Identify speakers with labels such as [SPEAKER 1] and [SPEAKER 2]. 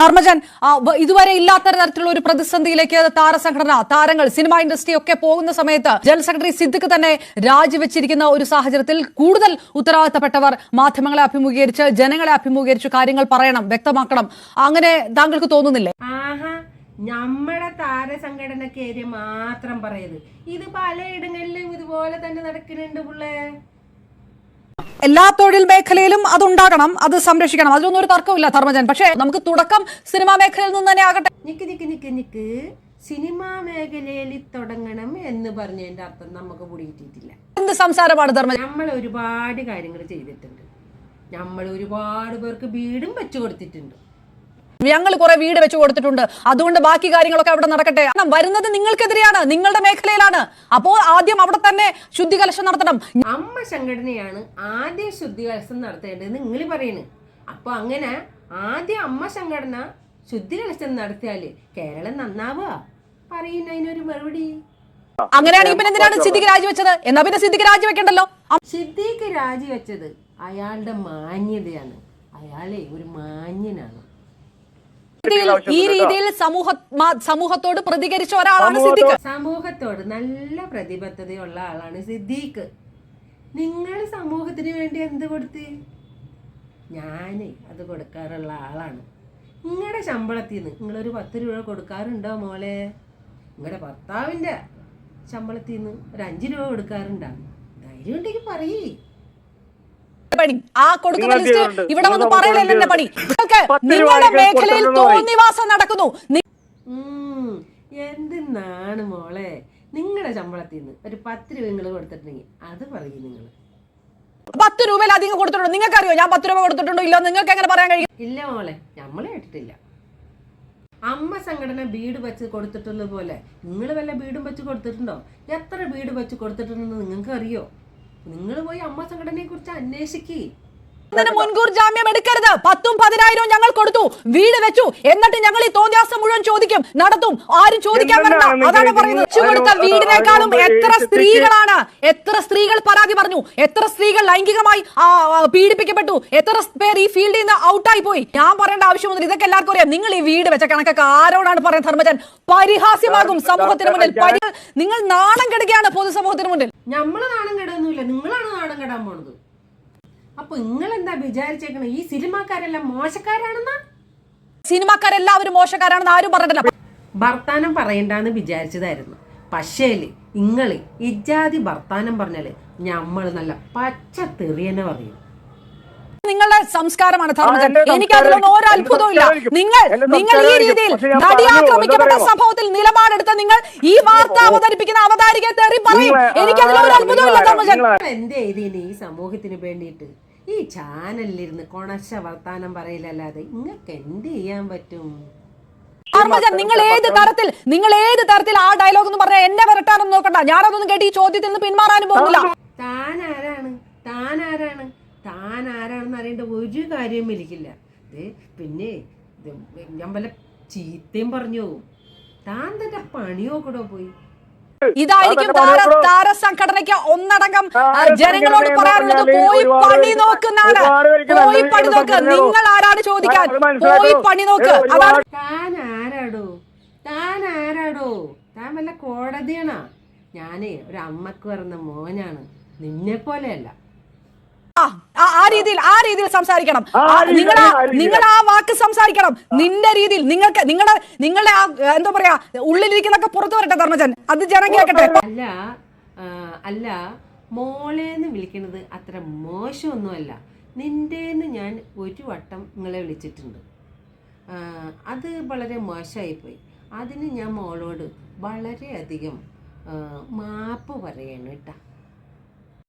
[SPEAKER 1] ധർമ്മജൻ ഇതുവരെ ഇല്ലാത്ത തരത്തിലുള്ള ഒരു പ്രതിസന്ധിയിലേക്ക് താരസംഘടന താരങ്ങൾ സിനിമ ഇൻഡസ്ട്രി ഒക്കെ പോകുന്ന സമയത്ത് ജനറൽ സെക്രട്ടറി സിദ്ദിഖ് തന്നെ രാജിവെച്ചിരിക്കുന്ന ഒരു സാഹചര്യത്തിൽ കൂടുതൽ ഉത്തരവാദിത്തപ്പെട്ടവർ മാധ്യമങ്ങളെ അഭിമുഖീകരിച്ച് ജനങ്ങളെ അഭിമുഖീകരിച്ച് കാര്യങ്ങൾ പറയണം വ്യക്തമാക്കണം. അങ്ങനെ താങ്കൾക്ക് തോന്നുന്നില്ലേ?
[SPEAKER 2] നമ്മുടെ താരസംഘടനക്കേര് മാത്രം പറയത് ഇത് പലയിടങ്ങളിലും ഇതുപോലെ തന്നെ നടക്കുന്നുണ്ട് പുള്ളേ.
[SPEAKER 1] എല്ലാ തൊഴിൽ മേഖലയിലും അതുണ്ടാകണം അത് സംരക്ഷിക്കണം. അതിലൊന്നും ഒരു തർക്കമില്ല ധർമ്മജൻ. പക്ഷേ നമുക്ക് തുടക്കം സിനിമാ മേഖലയിൽ നിന്ന് തന്നെ ആകട്ടെ.
[SPEAKER 2] നിക്ക് നിക്ക് നിക്ക് നിക്ക്. സിനിമാ മേഖലയിൽ തുടങ്ങണം എന്ന് പറഞ്ഞതിന്റെ അർത്ഥം നമുക്ക് പിടിയിട്ടിട്ടില്ല
[SPEAKER 1] എന്ത് സംസാരമാണ് ധർമ്മജൻ?
[SPEAKER 2] നമ്മൾ ഒരുപാട് കാര്യങ്ങൾ ചെയ്തിട്ടുണ്ട്. നമ്മൾ ഒരുപാട് പേർക്ക് വീടും വെച്ചു കൊടുത്തിട്ടുണ്ട്.
[SPEAKER 1] ഞങ്ങൾ കുറെ വീട് വെച്ചു കൊടുത്തിട്ടുണ്ട്. അതുകൊണ്ട് ബാക്കി കാര്യങ്ങളൊക്കെ അവിടെ നടക്കട്ടെ. വരുന്നത് നിങ്ങൾക്കെതിരെയാണ്. നിങ്ങളുടെ മേഖലയിലാണ്. അപ്പോൾ ആദ്യം അവിടെ തന്നെ ശുദ്ധികലശം നടത്തണം.
[SPEAKER 2] അമ്മ സംഘടനയാണ് ആദ്യം ശുദ്ധികലശം നടത്തേണ്ടത് നിങ്ങൾ പറയുന്നു അപ്പൊ അങ്ങനെ ആദ്യം അമ്മ സംഘടന ശുദ്ധികലശം നടത്തിയാൽ കേരളം നന്നാവുക. പറയുന്ന അതിനൊരു മറുപടി.
[SPEAKER 1] അങ്ങനെയാണ് എന്തിനാണ് സിദ്ദിഖ് രാജിവെച്ചത്? എന്നാ പിന്നെ സിദ്ദിഖ് രാജിവെക്കണ്ടല്ലോ?
[SPEAKER 2] സിദ്ദീഖ് രാജിവെച്ചത് അയാളുടെ മാന്യതയാണ്. അയാളെ ഒരു മാന്യനാണ്.
[SPEAKER 1] ഈ രീതിയിൽ സമൂഹ സമൂഹത്തോട് പ്രതികരിച്ച ഒരാളാണ് സിദ്ദീഖ്.
[SPEAKER 2] സമൂഹത്തോട് നല്ല പ്രതിബദ്ധതയുള്ള ആളാണ് സിദ്ദീഖ്. നിങ്ങൾ സമൂഹത്തിന് വേണ്ടി എന്ത് കൊടുത്ത്? ഞാൻ അത് കൊടുക്കാറുള്ള ആളാണ്. നിങ്ങളുടെ ശമ്പളത്തിൽ നിന്ന് നിങ്ങളൊരു പത്ത് രൂപ കൊടുക്കാറുണ്ടോ മോളെ? നിങ്ങളുടെ ഭർത്താവിന്റെ ശമ്പളത്തിൽ നിന്ന് ഒരു അഞ്ച് രൂപ കൊടുക്കാറുണ്ടോ? ധൈര്യം ഉണ്ടെങ്കിൽ പറയേ.
[SPEAKER 1] പണി. ആ കൊടുക്കുന്ന ലിസ്റ്റ് ഇവിടെ വന്ന് പറയലല്ല എന്റെ പണി. നിങ്ങൾക്ക് നിങ്ങളുടെ മേഖലയിൽ തോന്നിവാസം നടക്കുന്നു.
[SPEAKER 2] എന്തിന്നാണ് മോളെ? നിങ്ങളുടെ ശമ്പളത്തിൽ നിന്ന് ഒരു പത്ത് രൂപ നിങ്ങൾ കൊടുത്തിട്ടുണ്ടെങ്കിൽ അത് പറയും നിങ്ങൾ
[SPEAKER 1] പത്ത് രൂപയിലധികം കൊടുത്തിട്ടുണ്ടോ നിങ്ങൾക്കറിയോ ഞാൻ പത്ത് രൂപ കൊടുത്തിട്ടുണ്ടോ ഇല്ലോ നിങ്ങൾക്ക് എങ്ങനെ പറയാൻ കഴിയും?
[SPEAKER 2] ഇല്ല മോളെ ഞമ്മളെ കേട്ടിട്ടില്ല. അമ്മ സംഘടന വീട് വെച്ച് കൊടുത്തിട്ടുള്ളത് പോലെ നിങ്ങൾ വല്ല വീടും വെച്ച് കൊടുത്തിട്ടുണ്ടോ? എത്ര വീട് വെച്ച് കൊടുത്തിട്ടുണ്ടെന്ന് നിങ്ങൾക്ക് അറിയോ നിങ്ങൾ പോയി അമ്മ സംഘടനയെ കുറിച്ച് അന്വേഷിക്കേ.
[SPEAKER 1] മുൻകൂർ ജാമ്യം എടുക്കരുത്. പത്തും പതിനായിരവും ഞങ്ങൾ കൊടുത്തു. വീട് വെച്ചു. എന്നിട്ട് ഞങ്ങൾ ഈ തോന്നിയാസം മുഴുവൻ ചോദിക്കും. നടത്തും. ആരും ചോദിക്കാൻ വരണ്ട. അതാണ് പറയുന്നത്. വെച്ചു കൊടുത്ത വീടിനേക്കാളും എത്ര സ്ത്രീകളാണ്? എത്ര സ്ത്രീകൾ പരാതി പറഞ്ഞു? എത്ര സ്ത്രീകൾ ലൈംഗികമായി പീഡിപ്പിക്കപ്പെട്ടു? എത്ര പേർ ഈ ഫീൽഡിൽ നിന്ന് ഔട്ടായി പോയി? ഞാൻ പറയേണ്ട ആവശ്യമൊന്നുമില്ല ഇതൊക്കെ എല്ലാവർക്കും അറിയാം. നിങ്ങൾ ഈ വീട് വെച്ച കണക്കൊക്കെ ആരോടാണ് പറയുന്നത് ധർമ്മജൻ? പരിഹാസ്യമാകും സമൂഹത്തിന് മുന്നിൽ. നിങ്ങൾ നാണം കെടുകയാണ് പൊതുസമൂഹത്തിന് മുന്നിൽ.
[SPEAKER 2] നമ്മൾ നാണം കെടുന്നില്ല നിങ്ങളാണ് നാണം കെടാൻ പോണത്. അപ്പൊ നിങ്ങൾ എന്താ വിചാരിച്ചേക്കണ? ഈ സിനിമാക്കാരെല്ലാം മോശക്കാരാണെന്നാ?
[SPEAKER 1] സിനിമാക്കാരെല്ലാവരും മോശക്കാരാണെന്ന് ആരും പറഞ്ഞിട്ടില്ല.
[SPEAKER 2] ഭർത്താനം പറയണ്ടെന്ന് വിചാരിച്ചതായിരുന്നു. പക്ഷേ ഇങ്ങൾ ഇജാതി ഭർത്താനം പറഞ്ഞാൽ നമ്മൾ നല്ല പച്ച തെറിയനെ പറയും.
[SPEAKER 1] നിങ്ങളുടെ സംസ്കാരമാണ് ധർമ്മജൻ എനിക്ക് അതിലൊന്നും ഒരു അത്ഭുതവും ഇല്ല നിങ്ങൾ നിങ്ങൾ ഈ രീതിയിൽ നടി ആക്രമിക്കപ്പെട്ട സംഭവത്തിൽ നിലപാടെടുത്ത നിങ്ങൾ ഈ വാർത്ത അവതരിപ്പിക്കുന്ന അവതാരികയെ തെറി പറയും. എനിക്ക് അതിലൊരു അത്ഭുതവും ഇല്ല ധർമ്മജൻ
[SPEAKER 2] എന്ത് ചെയ്തീന് ഈ സമൂഹത്തിന് വേണ്ടിയിട്ട്? ഈ ചാനലിലിരുന്ന് കൊണശ വർത്താനം പറയില്ലല്ലാതെ നിങ്ങൾക്ക് എന്ത് ചെയ്യാൻ പറ്റും?
[SPEAKER 1] ധർമ്മജൻ നിങ്ങൾ ഏത് തരത്തിൽ നിങ്ങൾ ഏത് തരത്തിൽ ആ ഡയലോഗ് എന്ന് പറഞ്ഞാൽ എന്നെ വരട്ടാനൊന്നും നോക്കണ്ട. ഞാനതൊന്നും കേട്ട് ഈ ചോദ്യത്തിൽ നിന്ന് പിന്മാറാനും പോകുന്നില്ല.
[SPEAKER 2] താൻ ആരാണ് താൻ ആരാണ് താൻ ആരാണെന്ന് അറിയേണ്ട ഒരു കാര്യവും എനിക്കില്ല. ദേ, പിന്നെ ഞാൻ വല്ല ചീത്തയും പറഞ്ഞു. പോകും താൻ തന്റെ പണിയോ കൂടെ പോയി.
[SPEAKER 1] ഇതായിരിക്കും താര സംഘടനയ്ക്ക് ഒന്നടങ്കം ജനങ്ങളോട് പറയാനുള്ളത് പോയി പണി നോക്കുന്നാണ് പോയി പണി നോക്ക്? നിങ്ങൾ ആരാണ് ചോദിക്കാൻ? പോയി പണി നോക്ക്. അതാണ്
[SPEAKER 2] താൻ ആരാടോ താൻ ആരാടോ താൻ വല്ല കോടതിയാണോ? ഞാനേ ഒരു അമ്മയ്ക്ക് പറഞ്ഞ മോനാണ്. നിന്നെ പോലെയല്ല
[SPEAKER 1] ആ, ആ ആ രീതിയിൽ ആ രീതിയിൽ സംസാരിക്കണം. നിങ്ങൾ നിങ്ങൾ ആ വാക്ക് സംസാരിക്കണം. നിന്റെ രീതിയിൽ നിങ്ങൾക്ക് നിങ്ങളുടെ നിങ്ങളുടെ ആ എന്താ പറയാ ഉള്ളിലിരിക്കുന്നൊക്കെ പുറത്തു വരട്ടെ ധർമ്മജൻ. അത് ജനം കേൾക്കട്ടെ.
[SPEAKER 2] അല്ല അല്ല മോളെ മോളേന്ന് വിളിക്കുന്നത് അത്ര മോശമൊന്നുമല്ല. നിന്റെന്ന് ഞാൻ ഒരു വട്ടം നിങ്ങളെ വിളിച്ചിട്ടുണ്ട്. അത് വളരെ മോശമായിപ്പോയി. അതിന് ഞാൻ മോളോട് വളരെയധികം മാപ്പ് പറയണം കേട്ടോ.